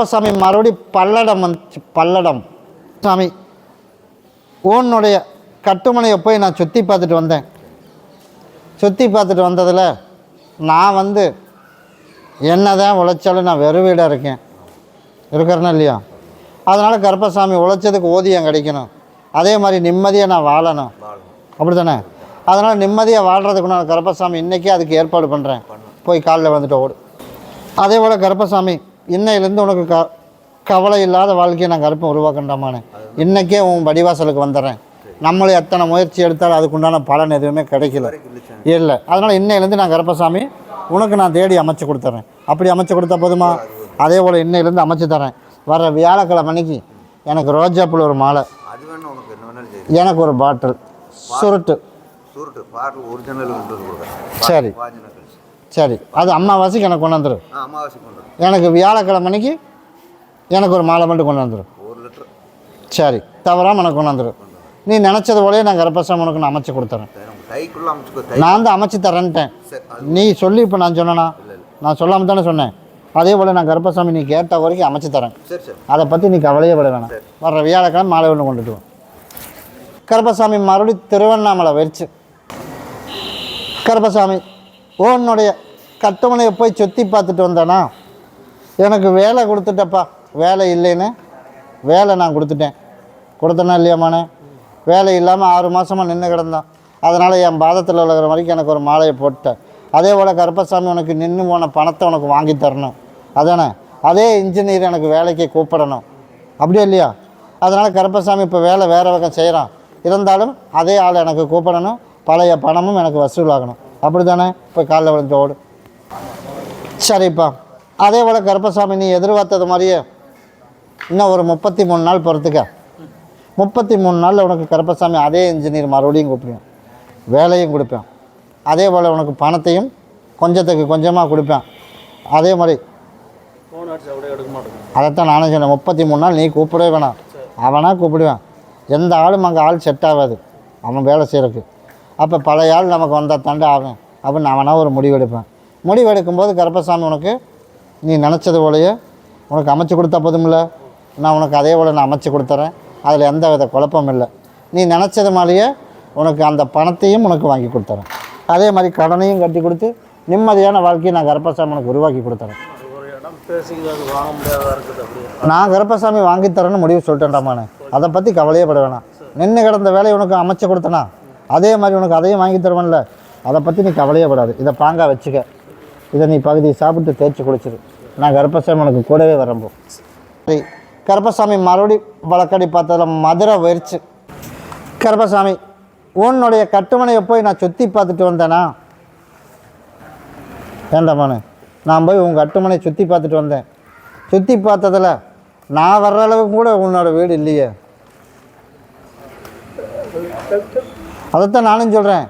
அப்பசாமி மறுபடி பல்லடம் வந்துச்சு பல்லடம். சாமி ஓனுடைய கட்டுமனையை போய் நான் சுற்றி பார்த்துட்டு வந்தேன். சுற்றி பார்த்துட்டு வந்ததில் நான் வந்து என்ன தான் உழைச்சாலும் நான் வெறும் வீடாக இருக்கேன். இருக்கிறேன்னா இல்லையா? அதனால் கருப்பசாமி உழைச்சதுக்கு ஊதியம் கிடைக்கணும். அதே மாதிரி நிம்மதியாக நான் வாழணும். அப்படி தானே அதனால் நிம்மதியாக வாழ்கிறதுக்கு நான் கருப்பசாமி இன்றைக்கே அதுக்கு ஏற்பாடு பண்ணுறேன் போய் காலில் வந்துட்டு ஓடு. அதே போல் கருப்பசாமி இன்னையிலேருந்து உனக்கு க கவலை இல்லாத வாழ்க்கையை நான் கருப்பை உருவாக்கண்டாமானே இன்றைக்கே உன் வடிவாசலுக்கு வந்துடுறேன். நம்மளும் எத்தனை முயற்சி எடுத்தாலும் அதுக்குண்டான பலன் எதுவுமே கிடைக்கல. இல்லை. அதனால் இன்னையிலேருந்து நான் கருப்பசாமி உனக்கு நான் தேடி அமைச்சு கொடுத்துட்றேன் அப்படி அமைச்சு கொடுத்தா போதுமா? அதே போல் இன்னையிலேருந்து அமைச்சு தரேன். வர வியாழக்கிழமை அன்னைக்கு எனக்கு ரோஜாப்பூல ஒரு மாலை. எனக்கு ஒரு பாட்டில். சுருட்டு. சரி. சரி அது அம்மாவாசைக்கு எனக்கு கொண்டு வந்துடும் ஆ அமாவாசை கொண்டு எனக்கு வியாழக்கிழமை அன்னைக்கு எனக்கு ஒரு மாலை மட்டும் கொண்டு வந்துடும் ஒரு லிட்டர். சரி தவறாமல் எனக்கு கொண்டு வந்துடும் நீ நினச்சது போலயே நான் கருப்பசாமி உனக்கு நான் அமைச்சு கொடுத்துறேன். அமைச்சுக்கோ தை நான் தான் அமைச்சு தரேன்ட்டேன். சரி அது நீ சொல்லி இப்போ நான் சொன்னேனா? நான் சொல்லாமல் தானே சொன்னேன். அதே போல் நான் கருப்பசாமி நீ கேட்ட வரைக்கும் அமைச்சு தரேன். சரி சரி. அதை பற்றி நீ கவலையே பட வேணாம். வர்ற வியாழக்கிழமை மாலை ஒன்று கொண்டுட்டு வா. கருப்பசாமி மறுபடியும் திருவண்ணாமலை வச்சு கருப்பசாமி உன்னுடைய கட்டுமனையை போய் சுற்றி பார்த்துட்டு வந்தானா? எனக்கு வேலை கொடுத்துட்டப்பா. வேலை இல்லைன்னு வேலை நான் கொடுத்துட்டேன். கொடுத்தனா இல்லையாமானே வேலை இல்லாமல் ஆறு மாதமாக நின்று கிடந்தான். அதனால் என் பாதத்தில் விழுகிற வரைக்கும் எனக்கு ஒரு மாலையை போட்டேன் அதே போல் கருப்பசாமி உனக்கு நின்று போன பணத்தை உனக்கு வாங்கி தரணும். அதானே? அதே இன்ஜினியர் எனக்கு வேலைக்கு கூப்பிடணும். அப்படியே இல்லையா? அதனால் கருப்பசாமி இப்போ வேலை வேறு வகை செய்கிறான் இருந்தாலும் அதே ஆள் எனக்கு கூப்பிடணும். பழைய பணமும் எனக்கு வசூலாகணும். அப்படி தானே இப்போ காலைல விழுந்து ஓடு. சரிப்பா. அதே போல் கருப்பசாமி நீ எதிர்பார்த்தது மாதிரியே இன்னும் ஒரு முப்பத்தி மூணு நாள் பொறுத்துக்க. முப்பத்தி மூணு நாளில் உனக்கு கருப்பசாமி அதே இன்ஜினியர் மறுபடியும் கூப்பிடுவேன். வேலையும் கொடுப்பேன். அதே போல் உனக்கு பணத்தையும் கொஞ்சத்துக்கு கொஞ்சமாக கொடுப்பேன். அதே மாதிரி அதைத்தான் நானும் சொன்னேன். முப்பத்தி மூணு நாள் நீ கூப்பிடவே வேணாம். அவனாக கூப்பிடுவேன். எந்த ஆளும் அங்கே ஆள் செட் ஆகாது. அவன் வேலை செய்கிறதுக்கு அப்போ பழைய ஆள் நமக்கு வந்தால் தாண்டா ஆகும். அப்படின்னு நான் வேணால் ஒரு முடிவெடுப்பேன். முடிவெடுக்கும்போது கருப்பசாமி உனக்கு நீ நினச்சது போலயே உனக்கு அமைச்சு கொடுத்தா போதுமில்ல நான் உனக்கு அதே போல் நான் அமைச்சு கொடுத்துறேன். அதில் எந்த வித குழப்பம் இல்லை. நீ நினச்சது மாதிரியே உனக்கு அந்த பணத்தையும் உனக்கு வாங்கி கொடுத்துறேன். அதே மாதிரி கடனையும் கட்டி கொடுத்து நிம்மதியான வாழ்க்கையை நான் கருப்பசாமி உனக்கு உருவாக்கி கொடுத்துறேன். நான் கருப்பசாமி வாங்கித்தரேன்னு முடிவு சொல்லிட்டேன்டாமானே அதை பற்றி கவலையே பட வேணாம். நின்று கிடந்த வேலையை உனக்கு அமைச்சு கொடுத்தனா? அதே மாதிரி உனக்கு அதையும் வாங்கி தருவேன்ல. அதை பற்றி நீ கவலையே படாது. இதை பாங்காக வச்சுக்க. இதை நீ பகுதியை சாப்பிட்டு தேய்ச்சி குடிச்சிரு நான் கருப்பசாமி உனக்கு கூடவே வரம்போ சரி. கருப்பசாமி மறுபடி வழக்கடி பார்த்ததில் மதுரை வெறிச்சு கருப்பசாமி உன்னுடைய கட்டுமனையை போய் நான் சுற்றி பார்த்துட்டு வந்தேனா? வேண்டாமானு நான் போய் உங்கள் கட்டுமனையை சுற்றி பார்த்துட்டு வந்தேன். சுற்றி பார்த்ததில் நான் வர்ற அளவுக்கு கூட உன்னோட வீடு இல்லையே. அதைத்தான் நானும் சொல்கிறேன்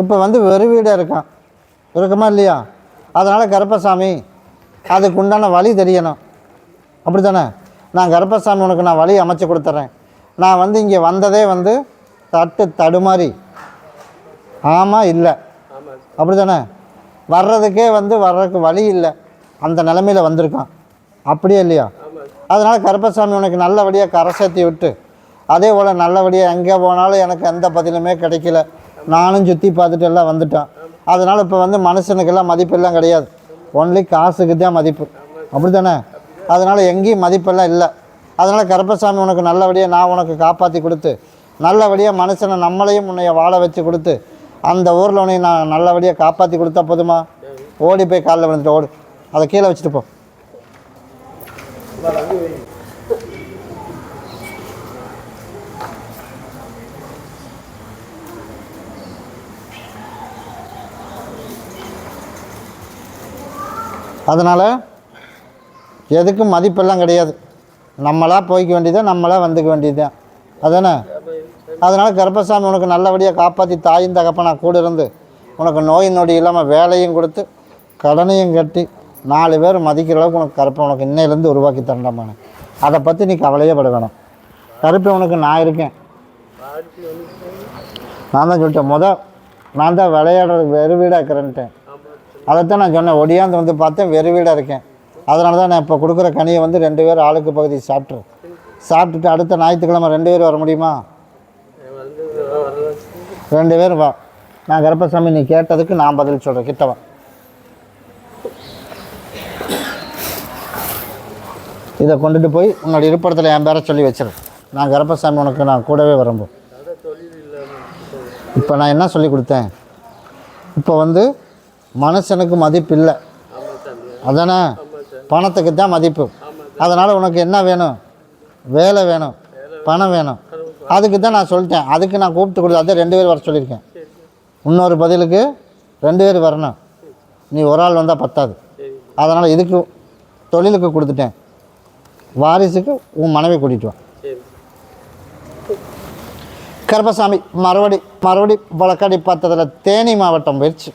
இப்போ வந்து வெறும் வீடாக இருக்கான். இருக்குமா இல்லையா? அதனால் கருப்பசாமி அதுக்கு உண்டான வழி தெரியணும். அப்படி தானே நான் கருப்பசாமி உனக்கு நான் வழி அமைச்சு கொடுத்துட்றேன் நான் வந்து இங்கே வந்ததே வந்து தட்டு தடுமாறி. ஆமாம் இல்லை. அப்படி தானே வர்றதுக்கே வந்து வர்றதுக்கு வழி இல்லை. அந்த நிலமையில வந்திருக்கான். அப்படியே இல்லையா? அதனால் கருப்பசாமி உனக்கு நல்லபடியாக கரை சேர்த்தி விட்டு அதே போல் நல்லபடியாக எங்கே போனாலும் எனக்கு எந்த பதிலுமே கிடைக்கல. நானும் சுற்றி பார்த்துட்டு எல்லாம் வந்துட்டேன். அதனால் இப்போ வந்து மனுஷனுக்கெல்லாம் மதிப்பெல்லாம் கிடையாது. ஒன்லி காசுக்கு தான் மதிப்பு. அப்படி தானே அதனால் எங்கேயும் மதிப்பெல்லாம் இல்லை. அதனால் கருப்பசாமி உனக்கு நல்லபடியாக நான் உனக்கு காப்பாற்றி கொடுத்து நல்லபடியாக மனுஷனை நம்மளையும் உன்னைய வாழ வச்சு கொடுத்து அந்த ஊரில் உன்னை நான் நல்லபடியாக காப்பாற்றி கொடுத்தா போதுமா? ஓடி போய் காலில் விழுந்துட்டு ஓடு. அதை கீழே வச்சுட்டு போ. அதனால் எதுக்கும் மதிப்பெல்லாம் கிடையாது. நம்மளாக போய்க்க வேண்டியதான் நம்மளாக வந்துக்க வேண்டியதுதான். அதானே? அதனால் கர்ப்பசாமி உனக்கு நல்லபடியாக காப்பாற்றி தாயும் தகப்பனா கூட இருந்து உனக்கு நோய் நொடி இல்லாமல் வேலையும் கொடுத்து கடனையும் கட்டி நாலு பேர் மதிக்கிற அளவுக்கு உனக்கு கருப்பை உனக்கு இன்னையிலேருந்து உருவாக்கி தரண்டாமானே அதை பற்றி நீ கவலையே பட வேணும். கருப்பை உனக்கு நான் இருக்கேன். நான் தான் சொல்லிட்டேன் முத நான் தான் விளையாடுறதுக்கு வெறு வீடாக இருக்கிறேன்ட்டேன். அதைத்தான் நான் சொன்னேன். ஒடியாந்து வந்து பார்த்தேன் வெறு வீடாக இருக்கேன். அதனால தான் நான் இப்போ கொடுக்குற கனியை வந்து ரெண்டு பேர் ஆளுக்கு பகுதி சாப்பிட்ரு சாப்பிட்டுட்டு அடுத்த ஞாயிற்றுக்கிழமை ரெண்டு பேர் வர முடியுமா? ரெண்டு பேரும் வா. நான் கருப்பசாமி நீ கேட்டதுக்கு நான் பதில் சொல்கிறேன் கிட்டவா இதை கொண்டுட்டு போய் உன்னோட இருப்பிடத்தில் என் பேரை சொல்லி வச்சிரு. நான் கருப்பசாமி உனக்கு நான் கூடவே வரம்போ இப்போ நான் என்ன சொல்லி கொடுத்தேன்? இப்போ வந்து மனுஷனுக்கு மதிப்பு இல்லை அதானே? பணத்துக்கு தான் மதிப்பு. அதனால் உனக்கு என்ன வேணும்? வேலை வேணும். பணம் வேணும். அதுக்கு தான் நான் சொல்லிட்டேன். அதுக்கு நான் கூப்பிட்டு கொடுத்து அதான் ரெண்டு பேர் வர சொல்லியிருக்கேன். இன்னொரு பதிலுக்கு ரெண்டு பேர் வரணும். நீ ஒரு ஆள் வந்தால் பத்தாது. அதனால் இதுக்கு தொழிலுக்கு கொடுத்துட்டேன். வாரிசுக்கு உன் மனைவி கூட்டிகிட்டு வா. கருப்பசாமி மறுபடி மறுபடி வழக்காடி பார்த்ததில் தேனி மாவட்டம் போயிடுச்சு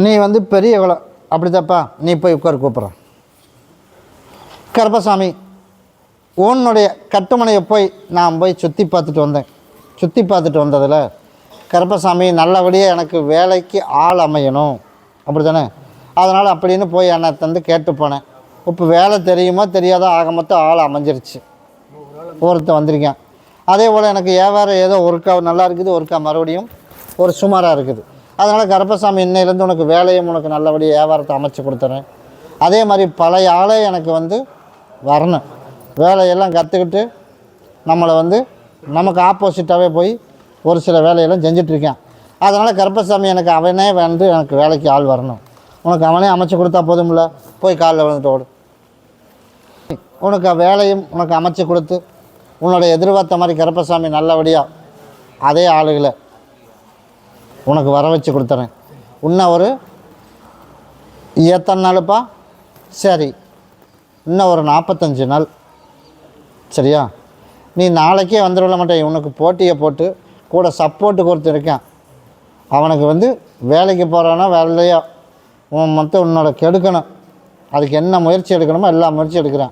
நீ வந்து பெரிய அப்படி தப்பா நீ போய் உட்கார் கூப்பிட்றேன். கருப்பசாமி உன்னுடைய கட்டுமனையை போய் நான் போய் சுற்றி பார்த்துட்டு வந்தேன். சுற்றி பார்த்துட்டு வந்ததில் கருப்பசாமி நல்லபடியாக எனக்கு வேலைக்கு ஆள் அமையணும். அப்படி தானே அதனால் அப்படின்னு போய் என்னை தந்து கேட்டு போனேன். இப்போ வேலை தெரியுமோ தெரியாதோ? ஆக மொத்தம் ஆள் அமைஞ்சிருச்சு. ஒருத்தன் வந்திருக்கேன். அதே போல் எனக்கு வியாபாரம் ஏதோ ஒருக்கா நல்லா இருக்குது ஒருக்கா மறுபடியும் ஒரு சுமாராக இருக்குது. அதனால் கருப்பசாமி இன்னையிலேருந்து உனக்கு வேலையும் உனக்கு நல்லபடியாக வியாபாரத்தை அமைச்சு கொடுத்துறேன். அதே மாதிரி பழைய ஆளே எனக்கு வந்து வரணும். வேலையெல்லாம் கற்றுக்கிட்டு நம்மளை வந்து நமக்கு ஆப்போசிட்டாகவே போய் ஒரு சில வேலையெல்லாம் செஞ்சிட்ருக்கேன் அதனால் கருப்பசாமி எனக்கு அவனே வந்து எனக்கு வேலைக்கு ஆள் வரணும். உனக்கு அவனே அமைச்சு கொடுத்தா போதும்ல? போய் காலில் விழுந்துட்டு ஓடு. உனக்கு வேலையும் உனக்கு அமைச்சு கொடுத்து உன்னோட எதிர்பார்த்த மாதிரி கருப்பசாமி நல்லபடியாக அதே ஆளுகளை உனக்கு வர வச்சு கொடுத்துறேன். இன்னும் ஒரு எத்தனை நாளுப்பா? சரி. இன்னும் ஒரு நாற்பத்தஞ்சு நாள். சரியா? நீ நாளைக்கே வந்துட மாட்டேன் உனக்கு போட்டியை போட்டு கூட சப்போர்ட்டுக்கு ஒருத்தர் அவனுக்கு வந்து வேலைக்கு போகிறானா வேலையா? உன் மொத்தம் உன்னோட கெடுக்கணும். அதுக்கு என்ன முயற்சி எடுக்கணுமோ எல்லா முயற்சி எடுக்கிறேன்.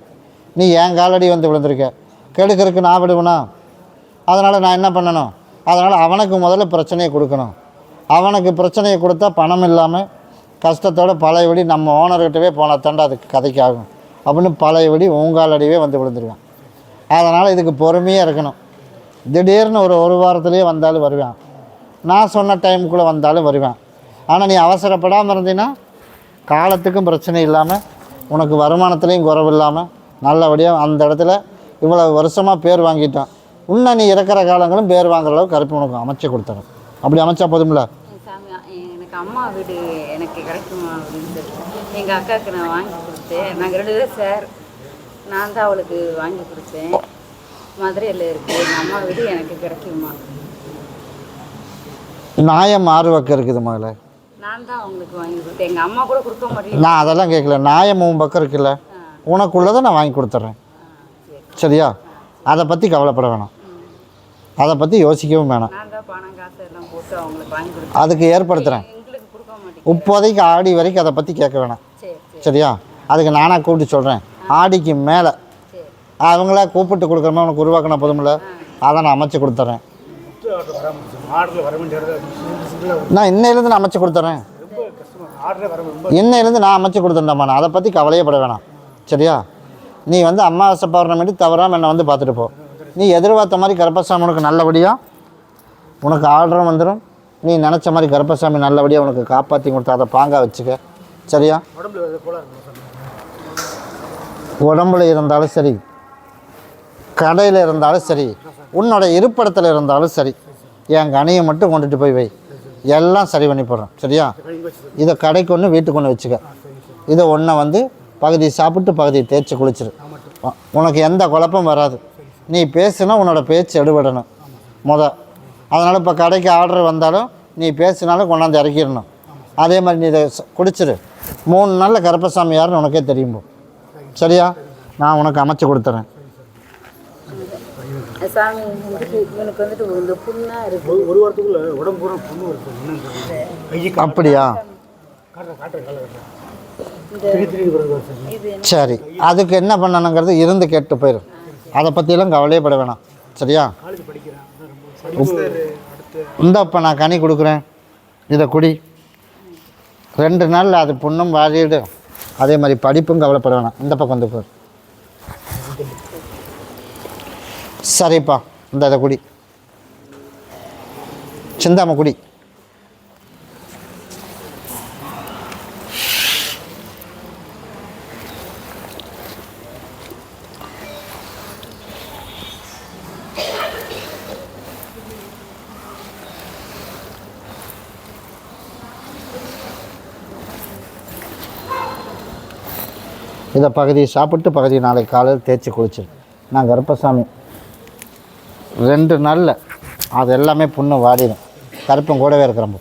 நீ என் காலடி வந்து விழுந்திருக்க? கெடுக்கிறதுக்கு நான் விடுவேனா? அதனால் நான் என்ன பண்ணணும்? அதனால் அவனுக்கு முதல்ல பிரச்சனையை கொடுக்கணும். அவனுக்கு பிரச்சனையை கொடுத்தா பணம் இல்லாமல் கஷ்டத்தோட பழையபடி நம்ம ஓனர்கிட்டவே போனால் தாண்டா அதுக்கு கதைக்கு ஆகும் அப்படின்னு பழையபடி உங்காலடியே வந்து விழுந்துருவான். அதனால் இதுக்கு பொறுமையாக இருக்கணும். திடீர்னு ஒரு ஒரு வாரத்துலேயே வந்தாலும் வருவேன். நான் சொன்ன டைமுக்குள்ளே வந்தாலும் வருவேன். ஆனால் நீ அவசரப்படாமல் இருந்தீன்னா காலத்துக்கும் பிரச்சனை இல்லாமல் உனக்கு வருமானத்துலேயும் குறைவு இல்லாமல் நல்லபடியாக அந்த இடத்துல இவ்வளோ வருஷமாக பேர் வாங்கிட்டான். இன்னும் நீ இறக்குற காலங்களும் பேர் வாங்குற அளவுக்கு கருப்பு உனக்கு அமைச்சு கொடுத்துரும். அப்படி அமைச்சா போதும்ல? எனக்கு அம்மா வீடு எனக்கு கிடைக்குமா அப்படின்னு சொல்லி எங்கள் அக்காவுக்கு நான் வாங்கி கொடுத்தேன். நாங்கள் ரெண்டு பேரும் சார் நான் தான் அவளுக்கு வாங்கி கொடுத்தேன். மதுரையில் இருக்குது எங்கள் அம்மா வீடு எனக்கு கிடைக்குமா? நாயம் ஆர்வக்கம் இருக்குது முதல்ல நான் தான் அவங்களுக்கு வாங்கி கொடுத்தேன். எங்கள் அம்மா கூட கொடுக்க மாட்டேங்க நான் அதெல்லாம் கேட்கல. நாயம் உன் பக்கம் இருக்குல்ல. உனக்குள்ளதை நான் வாங்கி கொடுத்துட்றேன். சரியா? அதை பற்றி கவலைப்பட வேணாம். அதை பற்றி யோசிக்கவும் வேணாம். அதுக்கு ஏற்படுத்துகிறேன் இப்போதைக்கு ஆடி வரைக்கும் அதை பற்றி கேட்க வேணாம். சரி சரி. சரியா? அதுக்கு நானாக கூப்பிட்டு சொல்கிறேன் ஆடிக்கு மேலே. சரி. அவங்கள கூப்பிட்டு கொடுக்குற மாதிரி உனக்கு உருவாக்கின போதுமில்ல? அதை நான் அமைச்சு கொடுத்துட்றேன் நான் இன்னையிலேருந்து நான் அமைச்சு கொடுத்துட்றேன் ரொம்ப கஷ்டமாக ஆர்டரே வர ரொம்ப இன்னையிலேருந்து நான் அமைச்சு கொடுத்துட்டேன்மா நான் அதை பற்றி கவலையே பட வேணாம். சரியா? நீ வந்து அமாவாசை பௌர்ணமிட்டு தவறாமல் என்னை வந்து பார்த்துட்டு போ. நீ எதிர்பார்த்த மாதிரி கருப்பசாமி உனக்கு நல்லபடியாக உனக்கு ஆர்டரும் வந்துடும் நீ நினச்ச மாதிரி கருப்பசாமி நல்லபடியாக உனக்கு காப்பாற்றி கொடுத்தா அதை பாங்காக வச்சுக்க. சரியா? உடம்புல இருந்தாலும் சரி கடையில் இருந்தாலும் சரி உன்னோட இருப்பிடத்தில் இருந்தாலும் சரி என் கனியை மட்டும் கொண்டுட்டு போய் வை. எல்லாம் சரி பண்ணி போடுறேன். சரியா? இதை கடைக்கு ஒன்று வீட்டுக்கு ஒன்று வச்சுக்க. இதை ஒன்றை வந்து பகுதி சாப்பிட்டு பகுதியை தேய்ச்சி குளிச்சிரு. உனக்கு எந்த குழப்பம் வராது. நீ பேசுனா உன்னோட பேச்சு எடுபடணும். முத அதனால் இப்போ கடைக்கு ஆர்டர் வந்தாலும் நீ பேசினாலும் கொண்டாந்து இறக்கிடணும். அதே மாதிரி நீ இதை குடிச்சிரு. மூணு நாளில் கருப்பசாமி யாருன்னு உனக்கே தெரியும் போ. சரியா? நான் உனக்கு அமைச்சு கொடுத்துறேன். சாமி வந்துட்டு இவனுக்கு வந்துட்டு இந்த புண்ணாக இருக்குது ஒரு ஒரு வாரத்துக்குள்ள உடம்பு பூரா புண்ணு வருது என்னன்னு தெரியல. கையை அப்படியா? சார் இது சரி. அதுக்கு என்ன பண்ணணுங்கிறது இருந்து கேட்டு போயிடும் அதை பற்றியெல்லாம் கவலையே பட வேணாம். சரியா? காலேஜ் படிக்கிறேன் அதான் ரொம்ப படிப்பு அடுத்து. இந்த இப்போ நான் கனி கொடுக்குறேன். இதை குடி. ரெண்டு நாளில் அது புண்ணும் வாடிடும் அதே மாதிரி படிப்பும் கவலைப்பட வேணாம். இந்த பக்கம் வந்து போர். சரிப்பா இந்த இதை குடி. சிந்தாம குடி. இதை பகுதியை சாப்பிட்டு பகுதி நாளைக்கு காலையில் தேய்ச்சி குளிச்சிரு நான் கருப்பசாமி. ரெண்டு நாளில் அது எல்லாமே புண்ணு வாடிடும். கருப்பம் கூடவே இருக்கிறப்போ